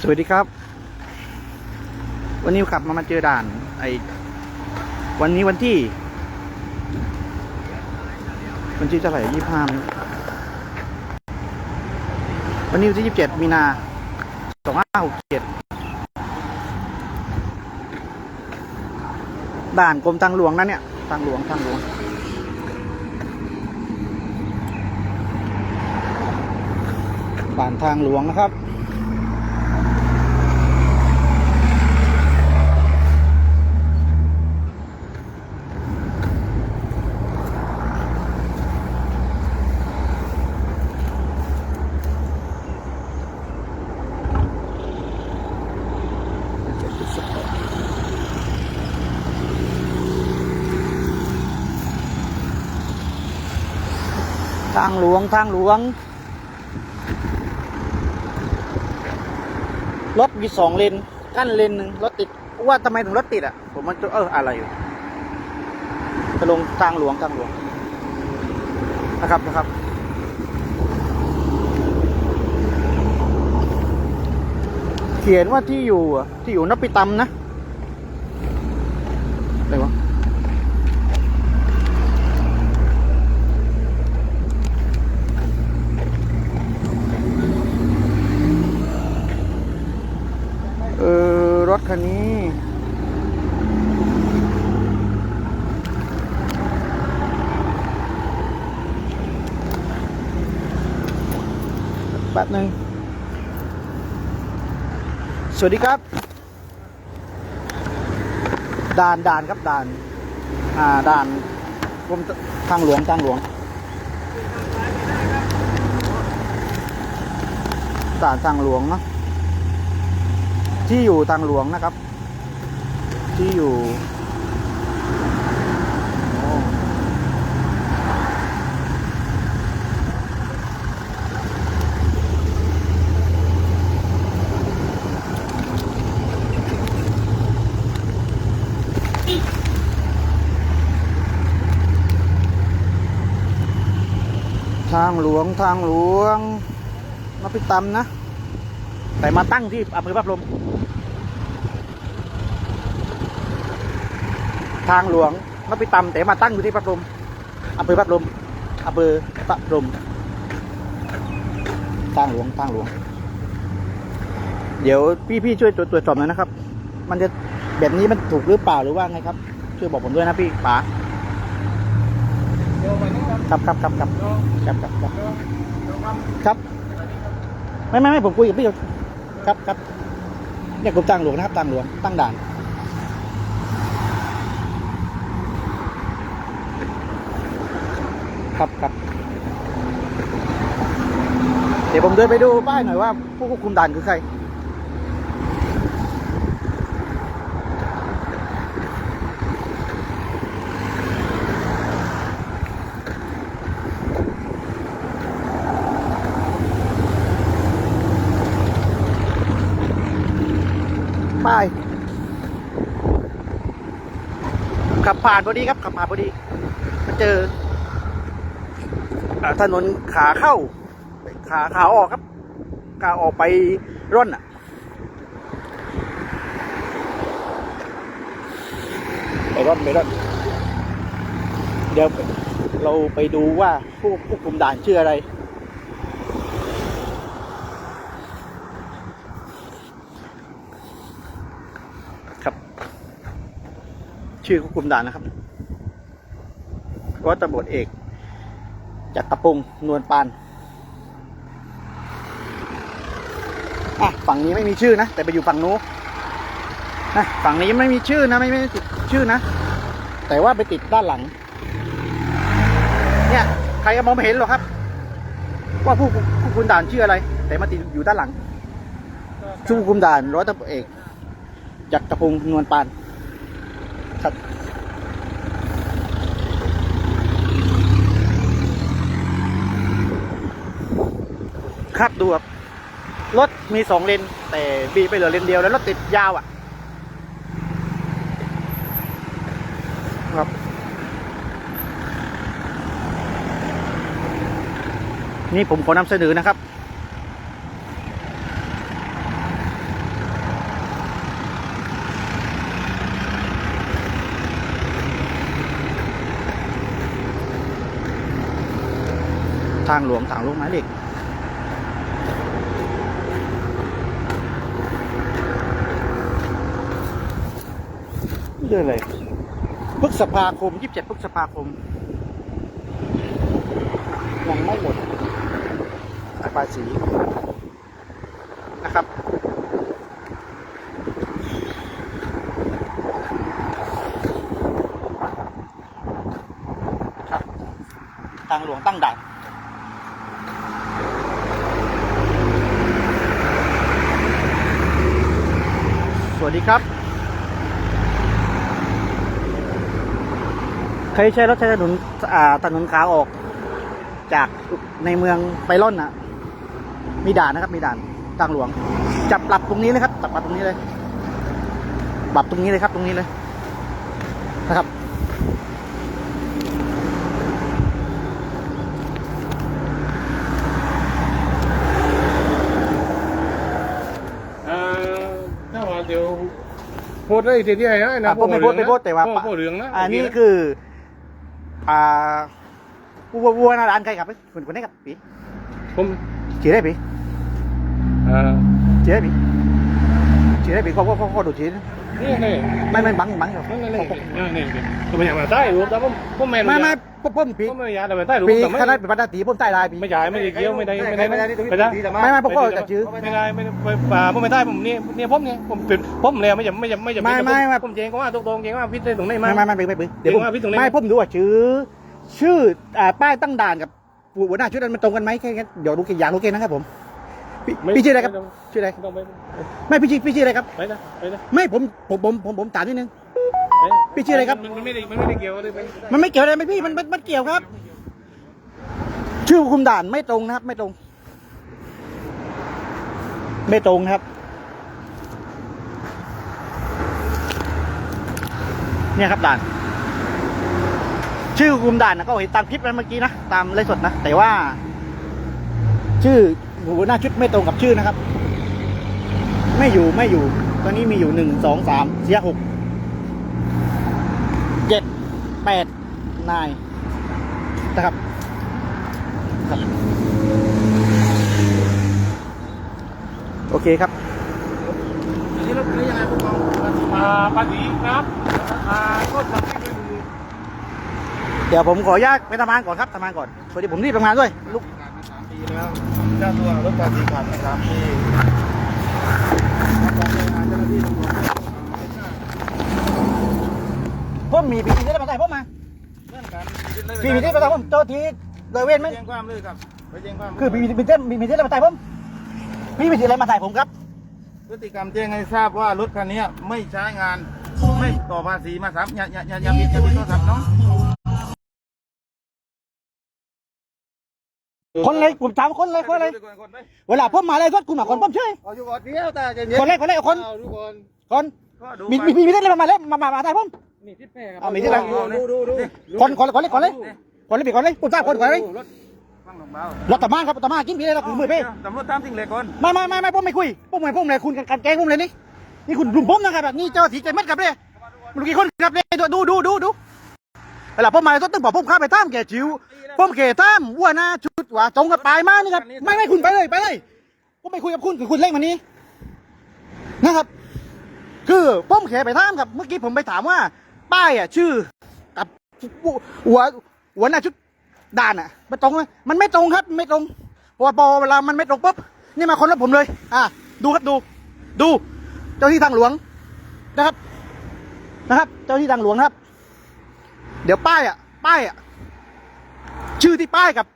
สวัสดีครับ วันนี้ขับมามาเจอด่าน ไอวันนี้วันที่ วันที่เท่าไหร่ยี่ห้าวันนี้วันที่ยี่สิบเจ็ดมีนาสองห้าหกเจ็ดด่านกรมทางหลวงนะเนี่ยทางหลวงทางหลวงด่านทางหลวงนะครับ ทางหลวงทางหลวง รถมีสองเลนกั้นเลนหนึ่งรถติดว่าทำไมถึงรถติดอะ ผมมันเอออะไรอยู่จะลงทางหลวงทางหลวงนะครับนะครับเขียนว่าที่อยู่ที่อยู่นปิตำนะอะไรวะ เออ ร ถคันนี้ แป๊บหนึ่งสวัสดีครับ ด่านด่านครับด่าน อ่าด่านกรมทางหลวงทางหลวงด่านทางหลวงเนาะ ที่อยู่ทางหลวงนะครับ ที่อยู่ทางหลวงทางหลวงมาพิตำนะ แต่มาตั้งที่อำเภอพระพรหมทางหลวงนพิตำแต่มาตั้งอยู่ที่พระพรหมอำเภอพระพรหมอำเภอพระพรหมทางหลวงทางหลวง เดี๋ยวพี่พี่ช่วยตรวจตรวจสอบหน่อยนะครับ มันจะแบบนี้มันถูกหรือเปล่าหรือว่าไงครับ ช่วยบอกผมด้วยนะพี่ป๋าครับครับครับครับครับครับครับครับไม่ไม่ไม่ผมคุยกับพี่ ครับครับเนี่ยกรมทางหลวงนะครับทางหลวงตั้งด่านครับครับเดี๋ยวผมเดินไปดูป้ายหน่อยว่าผู้ควบคุมด่านคือใคร ป้าย ขับผ่านพอดีครับ ขับผ่านพอดี มาเจอถนนขาเข้า ขาขาออกครับ ขาออกไปร่อนอะไปร่อนไปร่อนเดี๋ยวเราไปดูว่าผู้ผู้คุมด่านชื่ออะไร ครับ ชื่อผู้คุมด่านนะครับร้อยตำรวจเอกจากระปุงนวลปานอะฝั่งนี้ไม่มีชื่อนะแต่ไปอยู่ฝั่งนู้นนะฝั่งนี้ไม่มีชื่อนะไม่ไม่ติดชื่อนะ แต่ว่าไปติดด้านหลัง เนี่ยใครก็มองไม่เห็นหรอกครับ ว่าผู้ผู้คุมด่านชื่ออะไร แต่มาติดอยู่ด้านหลังผู้คุมด่านร้อยตำรวจเอกจากระปุงนวลปาน ครับ ครับดูครับรถมีสองเลน แต่บีไปเหลือเลนเดียวแล้วรถติดยาวอะ ครับ นี่ผมขอนำเสนอนะครับ ทางหลวงทางลวงหมายเลขเรื่องอะไรพฤษภาคม 27พฤษภาคม ยังไม่หมดภาษีนะครับครับทางหลวงตั้งด่าน วัสดีครับ เคยใช้รถใช้ถนนถนนขาออก จากในเมืองไปร่อนนะมีด่านนะครับ มีด่านทางหลวง จับปรับตรงนี้เลยครับจับปรับตรงนี้เลย ปรับตรงนี้เลยครับ ตรงนี้เลยนะครับ เอ่อถ้าว่าเดี๋ยว โพสต์ได้ทีที่ไหนนะอะผมไม่โพสต์ไม่โพสต์แต่ว่า โพสต์เหลืองนะอันนี้โเะคือ อ่าวัววัวหนาร้านใครครับคนคนนี้ครับปีผมชี้ได้ปีเอ่อชี้ได้ปีชี้ได้ปีเขาเขาเขาเขาดูชี้ นะนี่นี่ไม่ไม่บังบังครับนั่นนั่นนี่นี่นี่นี่ผมไม่อยากมาใต้รูปแต่ผมผมไม่ไม่ไม่ผมผมปีผมไม่อยากจะมาใต้รูปปีแต่ไม่คณะเป็นบรรดาตีผมใต้ลายปีไม่ใช่ไม่ได้เกี่ยวไม่ได้ไม่ได้ไม่ได้ไม่ได้ไม่ไม่ผมก็จะชื่อไม่ได้ไม่ได้ป่าผมไม่ได้ผมนี่นี่ผมเนี่ยผมเป็นผมแล้วไม่จะไม่จะไม่จะไม่ไม่ไม่ผมเจงก็ว่าตรงๆเจงว่าพิษได้ตรงไหนไม่มาไม่ไม่ไม่ไม่เดี๋ยวผมเดี๋ยวว่าพี่ตรงไหนไม่ผมดูว่าชื่อชื่ออ่าป้ายตั้งด่านกับหัวหน้าชุดนั้นมันตรงกันไหมแค่นั้นเดี๋ยวรู้แค่อยากรู้แค่นั้นครับผม พี่พี่ชื่ออะไรครับชื่ออะไร ต้องไปไม่พี่ชื่อพี่ชื่ออะไรครับ ไปนะไปนะไม่ผมผมผมผมผมถามนิดนึงพี่ชื่ออะไรครับมันไม่ได้มันไม่ได้เกี่ยวเลยไปมันไม่เกี่ยวอะไรไหมพี่มันมันมันเกี่ยวครับ ชื่อคุมด่านไม่ตรงนะครับ ไม่ตรง ไม่ตรงครับ เนี่ยครับด่าน ชื่อคุมด่านนะก็เห็นตามคลิปนั้นเมื่อกี้นะตามไลฟ์สดนะแต่ว่า ชื่อ หัวหน้าชุดไม่ตรงกับชื่อนะครับ ไม่อยู่ไม่อยู่ ตอนนี้มีอยู่หนึ่งสองสามเสียหกเจ็ดแปดนายนะครับครับ โอเคครับอันนี้รถคันนี้ยังไงพวกเราอ่าภาษีครับอ่าก็ทำให้เป็นเดี๋ยวผมขออนุญาตไปทำงานก่อนครับทำงานก่อนพอดีผมรีบทำงานด้วยลูกการมาสามปีแล้ว เจ้าตัวรถภาษีขาดมาสามปีเจ้าหน้าที่ตำรวจผมมีปีนี้ได้มาใส่ผมมาเรื่องการปีนี้ได้มาใส่ผมโจทีเลยเว้นไหมแจ้งความเลยครับไปแจ้งความคือปีนี้มีเต้นมีมีเต้นได้มาใส่ผมพี่มีสิทธิ์อะไรมาใส่ผมครับ พฤติกรรมแจ้งให้ทราบว่ารถคันนี้ไม่ใช้งาน ไม่ต่อภาษีมาสามอย่าอย่าอย่าอย่าปิดอย่าปิดโทรศัพท์น้อง คนเลยผมถามคนเลยคนเลยเวลาผมมาเลยรถคุณมาคนผมเฉยเอาอยู่ก่อนเดียวแต่เย็นคนเลยคนเลยคนเอาดูก่อนคนก็ดูมีมีมีมีเต้นอะไรมาเลยมามามาใส่ผมมีทิศแม่ครับเอามีทิศอะไรดูดูดูคนคนคนเลยคนเลยคนเลยปีคนเลยผมทราบคนคนเลยรถฟังลงเบารถตะมานครับตะมานกินพี่เลยเราคือมือเพ่ตำรวจตามสิ่งเหล็กก่อนไม่ไม่ไม่ไม่ผมไม่คุยผมไม่ผมเลยคุณกันแกล้งผมเลยนี่นี่คุณลุมผมนะครับแบบนี้เจ้าถีใจเม็ดกับเลยมันกี่คนครับเลยดูดูดูดูเวลาผมมาต้องบอกผมข้าไปตามแกจิวผมเกตามวัวหน้าชุ ดว่าตรงกับปลายมานี่ครับ ไม่ไม่คุณไปเลยไปเลยผมไม่คุยกับคุณคือคุณเล่นมานี้นะครับ คือผมแค่ไปถามครับ เมื่อกี้ผมไปถามว่า ป้ายอะ ชื่อ กับหัวหัวหน้าชุดด่านอะมันตรงไหมมันไม่ตรงครับไม่ตรงพราะว่าพอเวลามันไม่ตรงปุ๊บนี่มาคนละผมเลย อะดูครับดู ดู เจ้าที่ทางหลวงนะครับ นะครับ เจ้าที่ทางหลวงครับ เดี๋ยวป้ายอะ ป้ายอะ ชื่อที่ป้ายกับ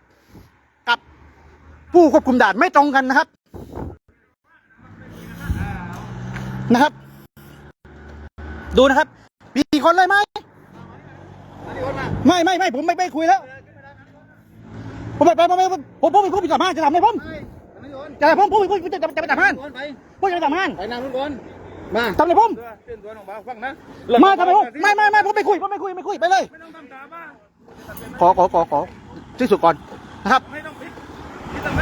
ผู้ควบคุมด่านไม่ตรงกันนะครับ นะครับ ดูนะครับ มีคนเลยไหมไม่ไม่ไม่ผมไม่ไม่คุยแล้วผมไปไปไปผมผมผมผมไปจับห้านจะทำให้ผมจะทำผมผมผมจะจะไปจับห้านไปผมจะไปจับห้านไปนั่งนู่นก่อนมาทำอะไรผมเตือนตัวของบ้าฟังนะมาทำไมผมไม่ไม่ไม่ผมไม่คุยผมไม่คุยไม่คุยไปเลยไม่ต้องทำตามบ้าขอขอขอขอที่สุดก่อนนะครับไม่